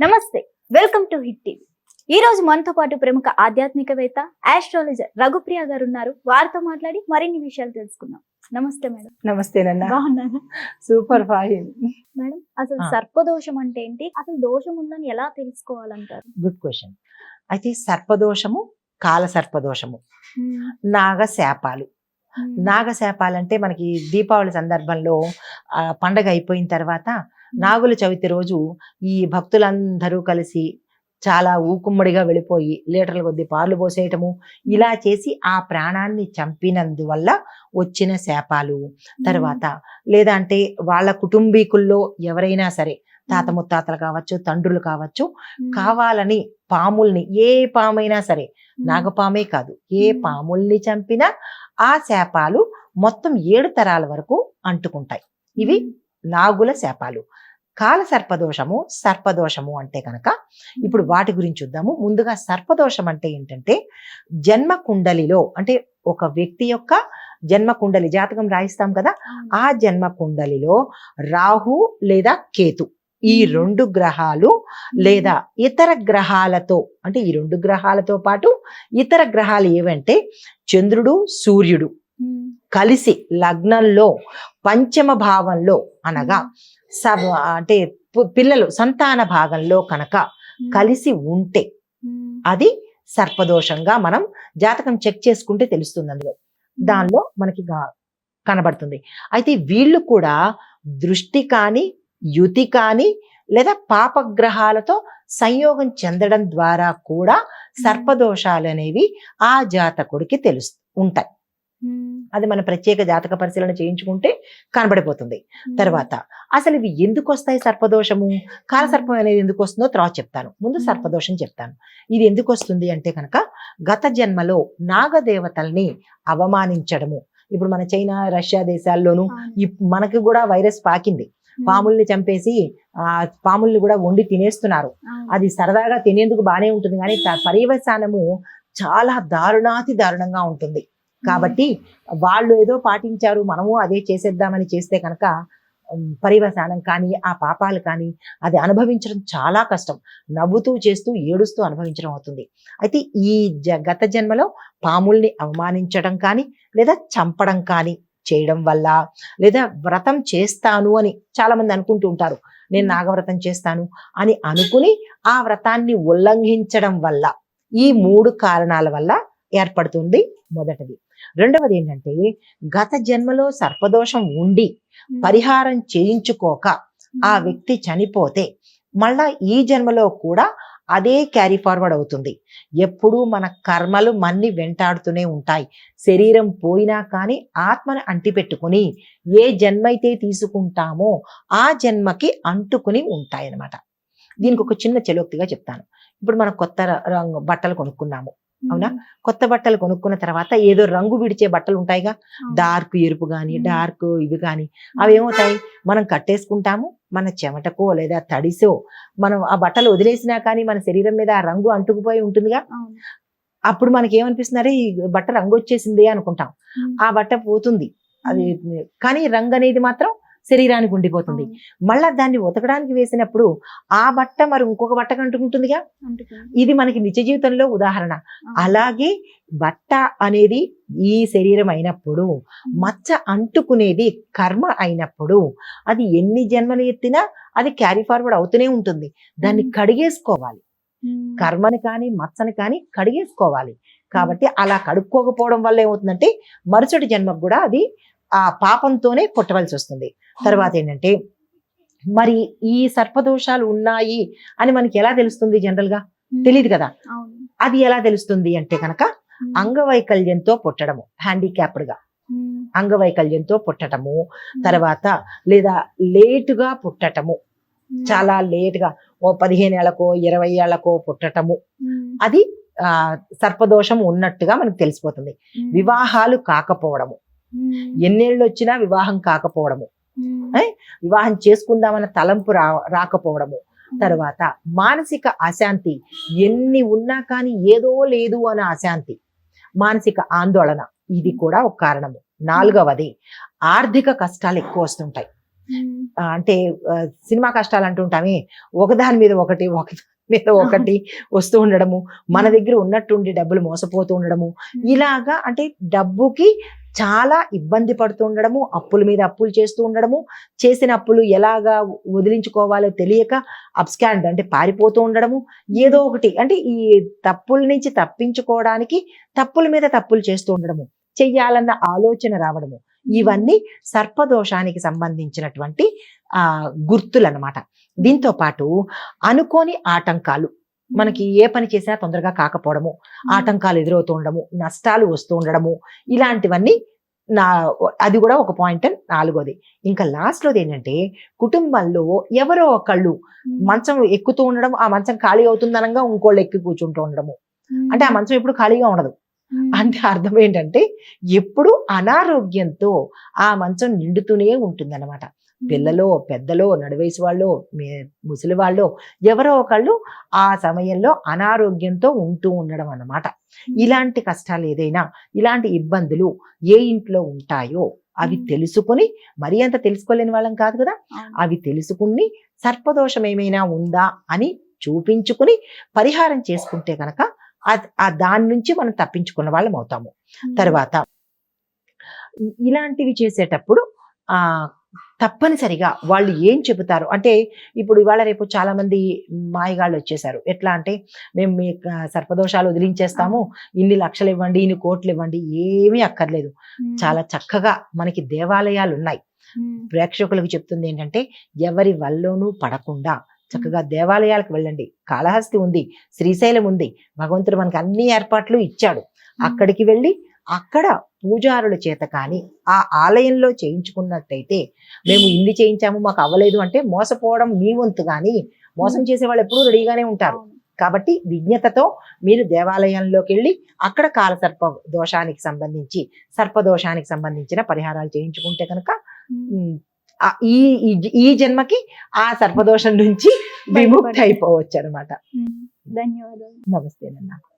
నమస్తే welcome to hit TV. ఈ రోజు మనతో పాటు ప్రముఖ ఆధ్యాత్మికవేత్త ఆస్ట్రాలజర్ రఘుప్రియ గారు ఉన్నారు వారితో మాట్లాడి మరిన్ని విషయాలు తెలుసుకుందాం. నమస్తే మేడం. బాగున్నాను సూపర్ ఫైన్. మేడం అసలు. సర్పదోషం అంటే ఏంటి? అసలు దోషం ఉందని ఎలా తెలుసుకోవాలంటారు? గుడ్ క్వశ్చన్ అయితే సర్పదోషము కాల సర్పదోషము. నాగ శాపాలు నాగ శాపాలంటే మనకి దీపావళి సందర్భంలో ఆ, పండగ అయిపోయిన తర్వాత నాగుల చవితి రోజు ఈ భక్తులందరూ కలిసి చాలా ఊకుమ్మడిగా వెళ్ళిపోయి లీటర్ల కొద్ది పాలు పోసేయటము ఇలా చేసి ఆ ప్రాణాన్ని చంపినందువల్ల వచ్చిన శాపాలు. తర్వాత లేదా అంటే వాళ్ళ కుటుంబీకుల్లో ఎవరైనా సరే తాత ముత్తాతలు కావచ్చు తండ్రులు కావచ్చు కావాలని పాముల్ని ఏ పామైనా సరే నాగపామే కాదు ఏ. పాముల్ని చంపినా ఆ శాపాలు మొత్తం ఏడు తరాల వరకు అంటుకుంటాయి. ఇవి నాగుల శాపాలు. కాల సర్పదోషము సర్పదోషము అంటే కనుక ఇప్పుడు వాటి గురించి చూద్దాము. ముందుగా సర్పదోషం అంటే ఏంటంటే జన్మ కుండలిలో అంటే ఒక వ్యక్తి యొక్క జన్మ కుండలి జాతకం రాయిస్తాం కదా? ఆ జన్మ కుండలిలో రాహు లేదా కేతు ఈ. రెండు గ్రహాలు లేదా ఇతర గ్రహాలతో అంటే ఈ రెండు గ్రహాలతో పాటు ఇతర గ్రహాలు ఏవంటే చంద్రుడు సూర్యుడు కలిసి లగ్నంలో పంచమ భావంలో అనగా సబ్ అంటే పిల్లలు సంతాన భాగంలో కనుక కలిసి ఉంటే అది సర్పదోషంగా మనం జాతకం చెక్ చేసుకుంటే తెలుస్తుంది అందులో. దానిలో మనకి కనబడుతుంది. అయితే వీళ్ళు కూడా దృష్టి కానీ యుతి కానీ లేదా పాపగ్రహాలతో సంయోగం చెందడం ద్వారా కూడా సర్పదోషాలు అనేవి ఆ జాతకుడికి తెలుసు ఉంటాయి. అది మన ప్రత్యేక జాతక పరిశీలన చేయించుకుంటే కనబడిపోతుంది. తర్వాత అసలు ఇవి ఎందుకు వస్తాయి సర్పదోషము? కాలసర్పం అనేది ఎందుకు వస్తుందో తర్వాత చెప్తాను. ముందు. సర్పదోషం చెప్తాను. ఇది ఎందుకు వస్తుంది అంటే కనుక గత జన్మలో నాగదేవతల్ని అవమానించడము. ఇప్పుడు మన చైనా రష్యా దేశాల్లోనూ మనకి కూడా వైరస్ పాకింది. పాముల్ని చంపేసి ఆ పాముల్ని కూడా వండి తినేస్తున్నారు. అది సరదాగా తినేందుకు బానే ఉంటుంది. కానీ పర్యవసానము చాలా దారుణాతి దారుణంగా ఉంటుంది. కాబట్టి వాళ్ళు ఏదో పాటించారు మనము అదే చేసేద్దామని చేస్తే కనుక ఉమ్, పర్యవసానం కానీ ఆ పాపాలు కానీ అది అనుభవించడం చాలా కష్టం. నవ్వుతూ చేస్తూ ఏడుస్తూ అనుభవించడం అవుతుంది. అయితే ఈ జ గత జన్మలో పాముల్ని అవమానించడం కానీ లేదా చంపడం కానీ చేయడం వల్ల లేదా వ్రతం చేస్తాను అని చాలా మంది అనుకుంటూ ఉంటారు. నేను నాగవ్రతం చేస్తాను అని అనుకుని ఆ వ్రతాన్ని ఉల్లంఘించడం వల్ల ఈ మూడు కారణాల వల్ల ఏర్పడుతుంది మొదటిది. రెండవది ఏంటంటే గత జన్మలో సర్పదోషం ఉండి పరిహారం చేయించుకోక ఆ వ్యక్తి చనిపోతే మళ్ళా ఈ జన్మలో కూడా అదే క్యారీ ఫార్వర్డ్ అవుతుంది. ఎప్పుడూ మన కర్మలు మన్ని వెంటాడుతూనే ఉంటాయి. శరీరం పోయినా కానీ ఆత్మని అంటిపెట్టుకుని ఏ జన్మైతే తీసుకుంటామో ఆ జన్మకి అంటుకుని ఉంటాయి అన్నమాట దీనికి ఒక చిన్న చెలోక్తిగా చెప్తాను. ఇప్పుడు మనం కొత్త రంగు బట్టలు కొనుక్కున్నాము. అవునా? కొత్త బట్టలు కొనుక్కున్న తర్వాత ఏదో రంగు విడిచే బట్టలు ఉంటాయిగా. డార్క్ ఎరుపు కానీ. డార్క్ ఇవి కానీ అవి ఏమవుతాయి మనం కట్టేసుకుంటాము మన చెమటకో లేదా తడిసో మనం ఆ బట్టలు వదిలేసినా కానీ మన శరీరం మీద ఆ రంగు అంటుకుపోయి ఉంటుందిగా. అప్పుడు మనకి ఏమనిపిస్తుంది అరే ఈ బట్ట రంగు వచ్చేసింది అనుకుంటాం ఆ బట్ట పోతుంది. అది కానీ రంగు అనేది మాత్రం శరీరానికి ఉండిపోతుంది. మళ్ళా దాన్ని ఉతకడానికి వేసినప్పుడు ఆ బట్ట మరి ఇంకొక బట్టకు అంటుకుంటుందిగా ఇది మనకి నిజ జీవితంలో ఉదాహరణ. అలాగే బట్ట అనేది ఈ శరీరం అయినప్పుడు మచ్చ అంటుకునేది కర్మ అయినప్పుడు అది ఎన్ని జన్మలు ఎత్తినా అది క్యారీ ఫార్వర్డ్ అవుతూనే ఉంటుంది. దాన్ని. కడిగేసుకోవాలి. కర్మని కానీ మచ్చని కానీ కడిగేసుకోవాలి. కాబట్టి అలా కడుక్కోకపోవడం వల్ల ఏమవుతుందంటే మరుసటి జన్మకు కూడా అది ఆ పాపంతోనే పుట్టవలసి వస్తుంది. తర్వాత ఏంటంటే మరి ఈ సర్పదోషాలు ఉన్నాయి అని మనకి ఎలా తెలుస్తుంది జనరల్గా? తెలియదు కదా? అది ఎలా తెలుస్తుంది అంటే కనుక అంగవైకల్యంతో పుట్టడము హ్యాండిక్యాప్డ్గా అంగవైకల్యంతో పుట్టటము తర్వాత లేదా లేటుగా పుట్టటము చాలా లేటుగా ఓ పదిహేను ఏళ్ళకో ఇరవై ఏళ్ళకో పుట్టటము అది ఆ సర్పదోషం ఉన్నట్టుగా మనకు తెలిసిపోతుంది. వివాహాలు కాకపోవడము. ఎన్నేళ్ళు వచ్చినా వివాహం కాకపోవడము. వివాహం చేసుకుందామన్న తలంపు రా రాకపోవడము. తర్వాత మానసిక అశాంతి. ఎన్ని ఉన్నా కానీ ఏదో లేదు అన్న అశాంతి. మానసిక ఆందోళన. ఇది కూడా ఒక కారణము. నాలుగవది ఆర్థిక కష్టాలు ఎక్కువ వస్తుంటాయి. అంటే ఆ, సినిమా కష్టాలు అంటుంటామే ఒకదాని మీద ఒకటి ఒక మీద ఒకటి వస్తూ ఉండడము. మన దగ్గర ఉన్నట్టుండి డబ్బులు మోసపోతూ ఉండడము. ఇలాగా అంటే డబ్బుకి చాలా ఇబ్బంది పడుతూ ఉండడము. అప్పుల మీద అప్పులు చేస్తూ ఉండడము. చేసిన అప్పులు ఎలాగా వదిలించుకోవాలో తెలియక అబ్స్కాండ్ అంటే పారిపోతూ ఉండడము. ఏదో ఒకటి అంటే ఈ తప్పుల నుంచి తప్పించుకోవడానికి తప్పుల మీద తప్పులు చేస్తూ ఉండడము. చెయ్యాలన్న ఆలోచన రావడము. ఇవన్నీ సర్పదోషానికి సంబంధించినటువంటి ఆ గుర్తులు అనమాట దీంతో పాటు అనుకోని ఆటంకాలు మనకి ఏ పని చేసినా తొందరగా కాకపోవడము ఆటంకాలు ఎదురవుతూ ఉండడము నష్టాలు వస్తూ ఉండడము ఇలాంటివన్నీ నా అది కూడా ఒక పాయింట్ నాలుగోది ఇంకా లాస్ట్ లోది ఏంటంటే కుటుంబంలో ఎవరో ఒకళ్ళు. మంచం ఎక్కుతూ ఉండడం ఆ మంచం ఖాళీ అవుతుందనగా ఇంకోళ్ళు ఎక్కి కూర్చుంటూ ఉండడము. అంటే ఆ మంచం ఎప్పుడు ఖాళీగా ఉండదు. అంటే అర్థం ఏంటంటే ఎప్పుడు అనారోగ్యంతో ఆ మంచం నిండుతూనే ఉంటుందన్నమాట. పిల్లలో పెద్దలో నడివయసు వాళ్ళు ముసలి వాళ్ళు ఎవరో ఒకళ్ళు ఆ సమయంలో అనారోగ్యంతో ఉంటూ ఉండడం అన్నమాట. ఇలాంటి కష్టాలు ఏదైనా ఇలాంటి ఇబ్బందులు ఏ ఇంట్లో ఉంటాయో అవి. తెలుసుకుని మరీ అంత తెలుసుకోలేని వాళ్ళం కాదు కదా. అవి తెలుసుకుని సర్పదోషం ఏమైనా ఉందా అని చూపించుకుని పరిహారం చేసుకుంటే కనుక ఆ- దాని నుంచి మనం తప్పించుకున్న వాళ్ళం అవుతాము. తర్వాత ఇలాంటివి చేసేటప్పుడు ఆ తప్పనిసరిగా వాళ్ళు ఏం చెబుతారు? అంటే ఇప్పుడు ఇవాళ రేపు చాలా మంది మాయగాళ్ళు వచ్చేసారు. ఎట్లా అంటే మేము మీ సర్పదోషాలు వదిలించేస్తాము. ఇన్ని లక్షలు ఇవ్వండి ఇన్ని కోట్లు ఇవ్వండి ఏమీ అక్కర్లేదు. చాలా చక్కగా మనకి దేవాలయాలు ఉన్నాయి. ప్రేక్షకులకు చెప్తుంది ఏంటంటే ఎవరి వల్లోనూ పడకుండా చక్కగా దేవాలయాలకు వెళ్ళండి. కాళహస్తి ఉంది శ్రీశైలం ఉంది. భగవంతుడు మనకి అన్ని ఏర్పాట్లు ఇచ్చాడు. అక్కడికి వెళ్ళి అక్కడ పూజారుల చేత కానీ ఆ ఆలయంలో చేయించుకున్నట్టయితే మేము ఇన్ని చేయించాము మాకు అవ్వలేదు అంటే మోసపోవడం మీ వంతు కానీ మోసం చేసే వాళ్ళు ఎప్పుడూ రెడీగానే ఉంటారు. కాబట్టి విజ్ఞతతో మీరు దేవాలయంలోకి వెళ్ళి అక్కడ కాలసర్ప దోషానికి సంబంధించి సర్పదోషానికి సంబంధించిన పరిహారాలు చేయించుకుంటే కనుక ఈ ఈ- జన్మకి ఆ సర్పదోషం నుంచి విముక్తి. అయిపోవచ్చు అనమాట. ధన్యవాదాలు నమస్తే నాన్న